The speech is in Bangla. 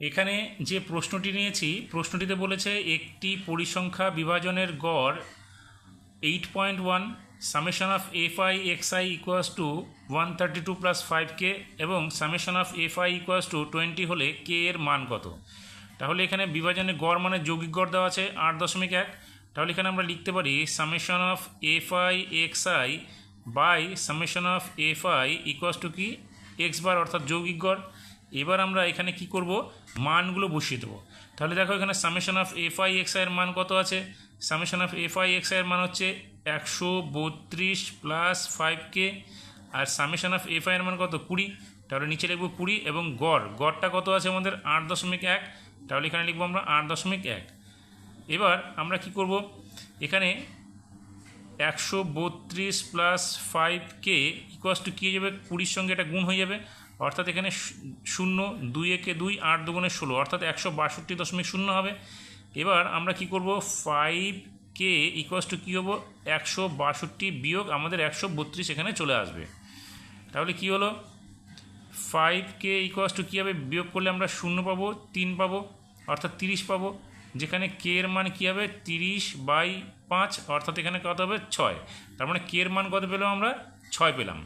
এখানে যে প্রশ্নটি নিয়েছি, প্রশ্নটিতে বলেছে একটি পরিসংখ্যা বিভাজনের গড় eight point one summation of f i x i equals to one thirty two plus five k এবং summation of f i equals to twenty হলে কে এর মান কত? তাহলে এখানে বিভাজনের গড় মানে যৌগিক গড় দেওয়া আছে আট দশমিক এক। তাহলে এখানে আমরা লিখতে পারি summation of f i x i by summation of f i equals to কি? এক্স বার অর্থাৎ যৌগিক গড়। এবার আমরা এখানে কি করব? মানগুলো বসিয়ে দেবো। তাহলে দেখো এখানে summation of f i x মান কত আছে? Summation of f i x আইয়ের মান হচ্ছে একশো বত্রিশ প্লাস ফাইভ কে আর সামেশন অফ এফ আইয়ের মান কত? কুড়ি। তাহলে নিচে লিখব কুড়ি এবং গড়। গড়টা কত আছে আমাদের? আট দশমিক এক। তাহলে এখানে লিখব আমরা আট দশমিক এক। এবার আমরা কি করব? এখানে একশো বত্রিশ plus five k equals to কী হয়ে যাবে? কুড়ির সঙ্গে এটা গুণ হয়ে যাবে। অর্থাৎ এখানে শূন্য দুই একে দুই, আট দুগুণে ষোলো, অর্থাৎ একশো বাষট্টি দশমিক শূন্য হবে। এবার আমরা কি করব? ফাইভ কে ইকোয়াস টু কী হব? একশো বাষট্টি বিয়োগ আমাদের একশো বত্রিশ এখানে চলে আসবে। তাহলে কি হলো? ফাইভ কে ইকোয়াস টু কী হবে? বিয়োগ করলে আমরা শূন্য পাবো, তিন পাবো, অর্থাৎ তিরিশ পাবো। যেখানে কে এর মান কী হবে? তিরিশ বাই পাঁচ, অর্থাৎ এখানে কত হবে? ছয়। তার মানে কে এর মান কত পেলাম আমরা? ছয় পেলাম।